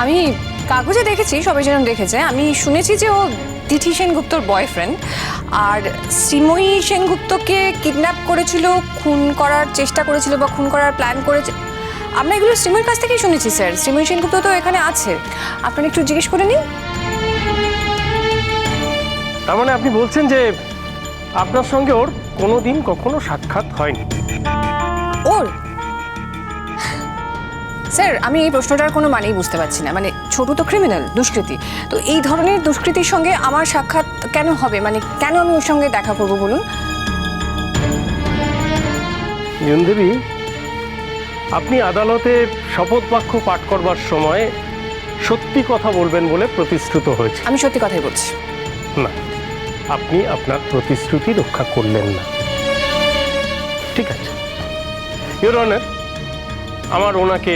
আমি কাগজে দেখেছি সবাই যেন দেখেছে। আমি শুনেছি যে ও তিথি সেনগুপ্তর বয়ফ্রেন্ড আর শ্রীময়ী সেনগুপ্তকে কিডন্যাপ করেছিল খুন করার চেষ্টা করেছিল বা খুন করার প্ল্যান করেছে। আমরা এগুলো শ্রীময়ীর কাছ থেকেই শুনেছি স্যার। শ্রীময়ী সেনগুপ্ত তো এখানে আছে। আপনারা একটু জিজ্ঞেস করে নিন। তার মানে আপনি বলছেন যে আপনার সঙ্গে ওর কোনোদিন কখনো সাক্ষাৎ হয়নি। ওর? স্যার আমি এই প্রশ্নটার কোনো মানেই বুঝতে পারছি না। মানে ছোট তো ক্রিমিনাল দুষ্কৃতি। তো এই ধরনের দুষ্কৃতির সঙ্গে আমার সাক্ষাৎ কেন হবে? মানে কেন আমি ওর সঙ্গে দেখা করব বলুন? দেবী আপনি আদালতে শপথ বাক্য পাঠ করবার সময় সত্যি কথা বলবেন বলে প্রতিশ্রুত হয়েছে। আমি সত্যি কথাই বলছি। না আপনি আপনার প্রতিশ্রুতি রক্ষা করলেন না। ঠিক আছে। ইউর অনার আমার ওনাকে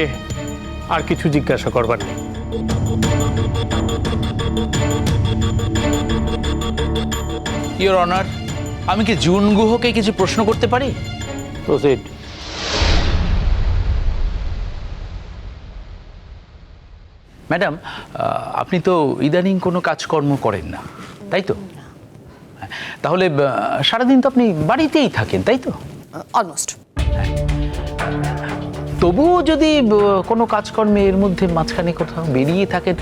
আর কিছু জিজ্ঞাসা করবার নেই। ইওর অনার আমি কি জুন গুহকে কিছু প্রশ্ন করতে পারি? প্রসিড ম্যাডাম আহ, আপনি তো ইদানিং কোনো কাজকর্ম করেন না তাই তো? হ্যাঁ, তাহলে সারাদিন তো আপনি বাড়িতেই থাকেন তাই তো? অলমোস্ট তবুও যদি কোনো কাজকর্মে এর মধ্যে মাঝখানে কোথাও বেরিয়ে থাকেন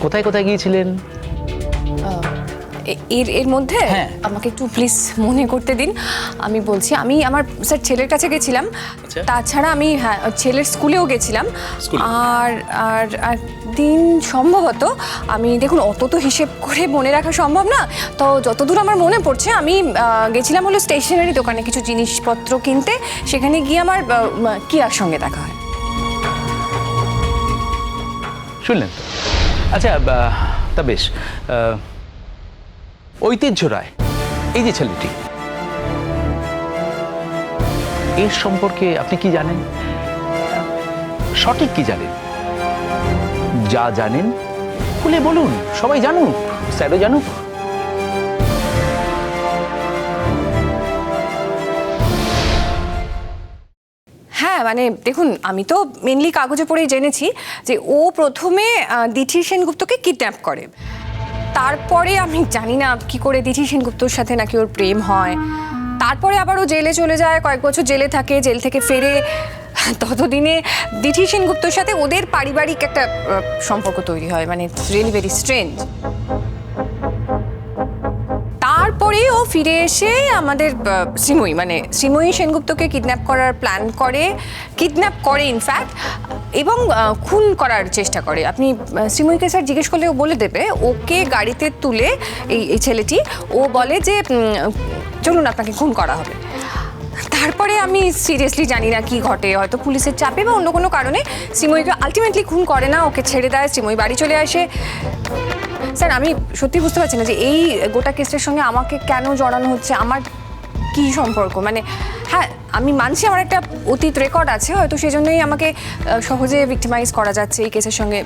কোথায় কোথায় গিয়েছিলেন? এর এর মধ্যে হ্যাঁ। আমাকে একটু প্লিজ মনে করতে দিন। আমি বলছি আমি আমার স্যার ছেলের কাছে গেছিলাম। আচ্ছা। তাছাড়া আমি হ্যাঁ ছেলের স্কুলেও গেছিলাম। আর আর আর দিন সম্ভবত আমি দেখুন অত তো হিসেব করে মনে রাখা সম্ভব না। তো যতদূর আমার মনে পড়ছে আমি গেছিলাম হলো স্টেশনারি দোকানে কিছু জিনিসপত্র কিনতে। সেখানে গিয়ে আমার কিয়ার সঙ্গে দেখা হয়। শুনলেন তো? আচ্ছা তা বেশ ঐতিহ্য রায়। এই যে ছেলেটি। এর সম্পর্কে আপনি কি জানেন? সঠিক কি জানেন? যা জানেন খুলে বলুন সবাই জানুক স্যারও জানুক। হ্যাঁ মানে দেখুন আমি তো মেনলি কাগজে পড়েই জেনেছি যে ও প্রথমে আহ, দিঠি সেনগুপ্তকে কিডন্যাপ করে। তারপরে আমি জানি না কি করে দিঠি সেনগুপ্তর সাথে নাকি ওর প্রেম হয়। তারপরে আবার ও জেলে চলে যায়, কয়েক বছর জেলে থাকে, জেল থেকে ফেরে ততদিনে দিঠি সেনগুপ্তর সাথে ওদের পারিবারিক একটা সম্পর্ক তৈরি হয় মানে রিয়েলি ভেরি স্ট্রেঞ্জ তারপরে ও ফিরে এসে আমাদের শ্রীময়ী মানে শ্রীময়ী সেনগুপ্তকে কিডন্যাপ করার প্ল্যান করে। কিডন্যাপ করে ইনফ্যাক্ট এবং খুন করার চেষ্টা করে। আপনি শ্রীময়ীকে স্যার জিজ্ঞেস করলে ও বলে দেবে, ওকে গাড়িতে তুলে এই এই ছেলেটি, ও বলে যে চলুন আপনাকে খুন করা হবে। তারপরে আমি সিরিয়াসলি জানি না কি ঘটে, হয়তো পুলিশের চাপে বা অন্য কোনো কারণে শ্রীময়ীকে আলটিমেটলি খুন করে না, ওকে ছেড়ে দেয়, শ্রীময়ী বাড়ি চলে আসে। স্যার, আমি সত্যি বুঝতে পারছি না যে এই গোটা কেসটার সঙ্গে আমাকে কেন জড়ানো হচ্ছে, আমার কি সম্পর্ক? মানে হ্যাঁ আমি মানছি আমার একটা অতীত রেকর্ড আছে, হয়তো সেই জন্যই আমাকে সহজে ভিক্টিমাইজ করা যাচ্ছে, এই কেসের সঙ্গে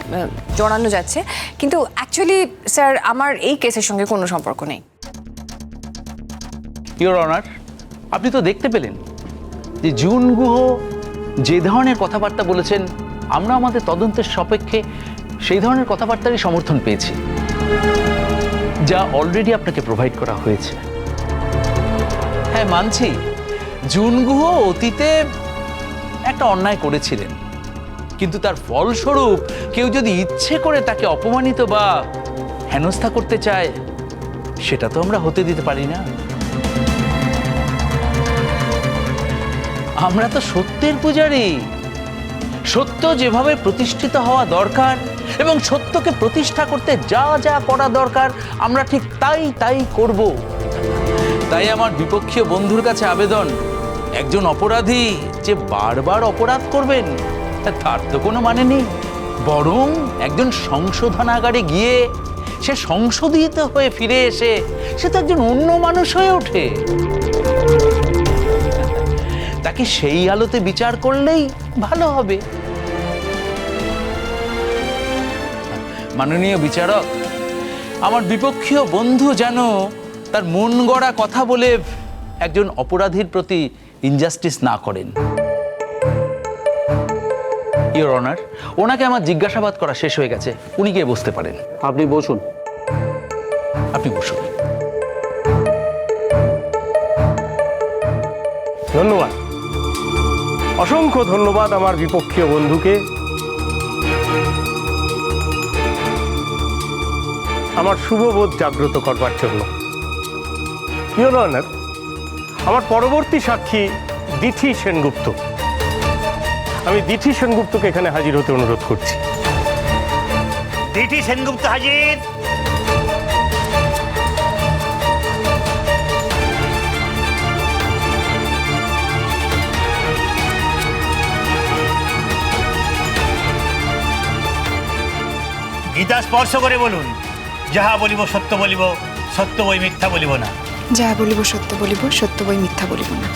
জড়ানো যাচ্ছে। কিন্তু অ্যাকচুয়ালি স্যার আমার এই কেসের সঙ্গে কোনো সম্পর্ক নেই। ইওর অনার আপনি তো দেখতে পেলেন যে জুন গুহ যে ধরনের কথাবার্তা বলেছেন, আমরা আমাদের তদন্তের সাপেক্ষে সেই ধরনের কথাবার্তারই সমর্থন পেয়েছি, যা অলরেডি আপনাকে প্রোভাইড করা হয়েছে। হ্যাঁ মানছি? জুন গুহ অতীতে একটা অন্যায় করেছিলেন। কিন্তু তার ফলস্বরূপ কেউ যদি ইচ্ছে করে তাকে অপমানিত বা হেনস্থা করতে চায়, সেটা তো আমরা হতে দিতে পারি না। আমরা তো সত্যের পূজারী। সত্য যেভাবে প্রতিষ্ঠিত হওয়া দরকার এবং সত্যকে প্রতিষ্ঠা করতে যা যা করা দরকার, আমরা ঠিক তাই তাই করব। তাই আমার বিপক্ষীয় বন্ধুর কাছে আবেদন। একজন অপরাধী যে বারবার অপরাধ করবেন, তার তো কোনো মানে নেই। বরং একজন সংশোধনাগারে গিয়ে সে সংশোধিত হয়ে ফিরে এসে সে তো একজন অন্য মানুষ হয়ে ওঠে। তাকে সেই আলোতে বিচার করলেই ভালো হবে। মাননীয় বিচারক, আমার বিপক্ষীয় বন্ধু যেন তার মন গড়া কথা বলে একজন অপরাধীর প্রতি ইনজাস্টিস না করেন। ইওর অনার ওনাকে আমার জিজ্ঞাসাবাদ করা শেষ হয়ে গেছে। উনি গিয়ে বসতে পারেন। আপনি বসুন। আপনি বসুন। ধন্যবাদ। অসংখ্য ধন্যবাদ আমার বিপক্ষীয় বন্ধুকে। আমার শুভবোধ জাগ্রত করবার জন্য। ইউর অনার আমার পরবর্তী সাক্ষী দিঠি সেনগুপ্ত। আমি দিঠি সেনগুপ্তকে এখানে হাজির হতে অনুরোধ করছি। দিটি সেনগুপ্ত হাজির! গীতা স্পর্শ করে বলুন, যাহা বলিব সত্য বলিব, সত্য বই মিথ্যা বলিব না। যাহা বলিব সত্য বলিব সত্য বই মিথ্যা বলিব না।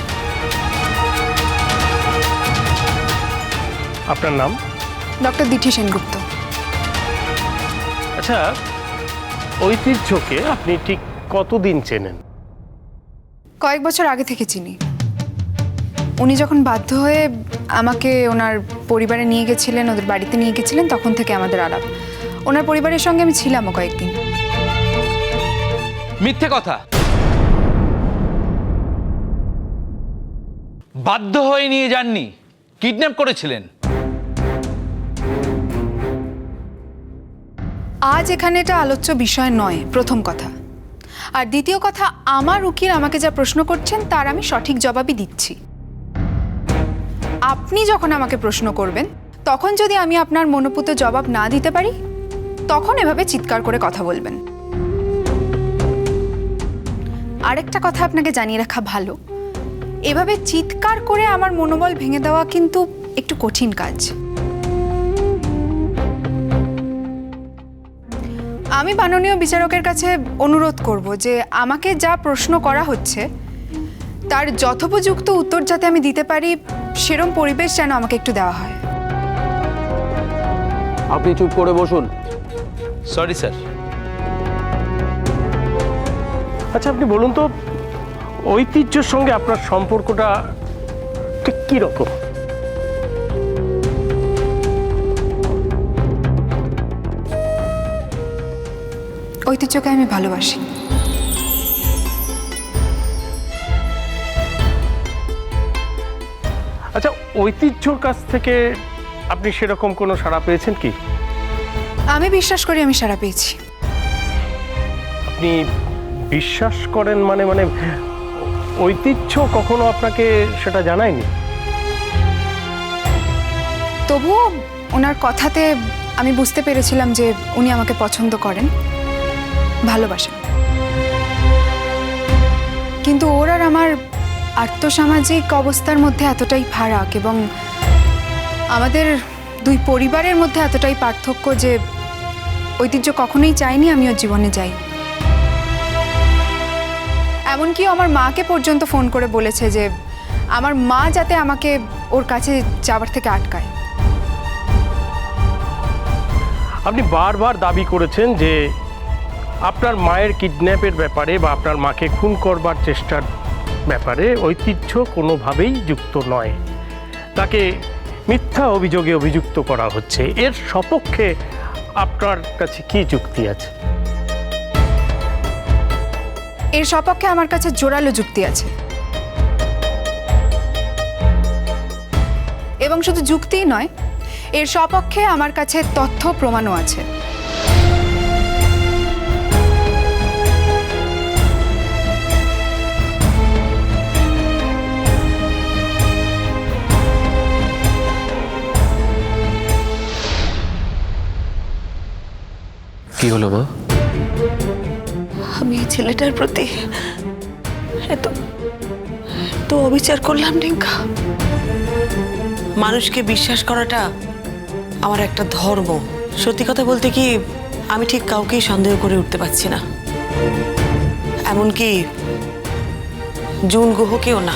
আপনার নাম? ডক্টর দিঠি সেনগুপ্ত। আচ্ছা ঐতিহ্যকে আপনি ঠিক কতদিন চেনেন? কয়েক বছর আগে থেকে চিনি। উনি যখন বাধ্য হয়ে আমাকে ওনার পরিবারে নিয়ে গেছিলেন ওদের বাড়িতে নিয়ে গেছিলেন তখন থেকে আমাদের আলাপ। ওনার পরিবারের সঙ্গে আমি ছিলামও কয়েকদিন। মিথ্যে কথা। বাধ্য হয়ে নিয়ে যাননি। কিডন্যাপ করেছিলেন। আজ এখানে এটা আলোচ্য বিষয় নয়, প্রথম কথা। আর দ্বিতীয় কথা, আমার উকিল আমাকে যা প্রশ্ন করছেন, তার আমি সঠিক জবাবই দিচ্ছি। আপনি যখন আমাকে প্রশ্ন করবেন, তখন যদি আমি আপনার মনোপুত জবাব না দিতে পারি, তখন এভাবে চিৎকার করে কথা বলবেন। আরেকটা কথা আপনাকে জানিয়ে রাখা ভালো। এভাবে চিৎকার করে আমার মনোবল ভেঙে দেওয়া কিন্তু একটু কঠিন কাজ। আমি মাননীয় বিচারকের কাছে অনুরোধ করব যে আমাকে যা প্রশ্ন করা হচ্ছে তার যথোপযুক্ত উত্তর যাতে আমি দিতে পারি সেরম পরিবেশ যেন আমাকে একটু দেওয়া হয়। আপনি চুপ করে বসুন। সরি স্যার আচ্ছা আপনি বলুন তো ঐতিহ্যের সঙ্গে আপনার সম্পর্কটা ঠিক কী রকম ঐতিহ্যকে আমি ভালোবাসি। আচ্ছা ঐতিহ্যর কাছ থেকে আপনি সেরকম কোনো সাড়া পেয়েছেন কি? আমি বিশ্বাস করি আমি সারা পেয়েছি। আপনি বিশ্বাস করেন মানে মানে ঐতিহ্য কখনো আপনাকে সেটা জানায়নি? তবুও ওনার কথাতে আমি বুঝতে পেরেছিলাম যে উনি আমাকে পছন্দ করেন, ভালোবাসেন। কিন্তু ওর আর আমার আর্থসামাজিক অবস্থার মধ্যে এতটাই ফারাক এবং আমাদের দুই পরিবারের মধ্যে এতটাই পার্থক্য যে ঐতিহ্য কখনোই চাইনি আমি ওর জীবনে যাই। এমনকি আমার মাকে পর্যন্ত ফোন করে বলেছে যে, আমার মা যাতে আমাকে ওর কাছে যাওয়ার থেকে আটকায়। আপনি বারবার দাবি করেছেন যে, আপনার মায়ের কিডন্যাপের ব্যাপারে বা আপনার মাকে খুন করবার চেষ্টার ব্যাপারে ঐতিহ্য কোনোভাবেই যুক্ত নয়। তাকে মিথ্যা অভিযোগে অভিযুক্ত করা হচ্ছে। এর সপক্ষে আপনার কাছে কি যুক্তি আছে? এর সপক্ষে আমার কাছে জোরালো যুক্তি আছে। এবং শুধু যুক্তিই নয়, এর সপক্ষে আমার কাছে তথ্য প্রমাণও আছে। কি হলো এই ছেলেটার প্রতি এত তো অবিচার করলাম, রিঙ্কা। মানুষকে বিশ্বাস করাটা আমার একটা ধর্ম। সত্যি কথা বলতে কি, আমি ঠিক কাউকেই সন্দেহ করে উঠতে পারছি না। এমনকি জুন গুহকেও না।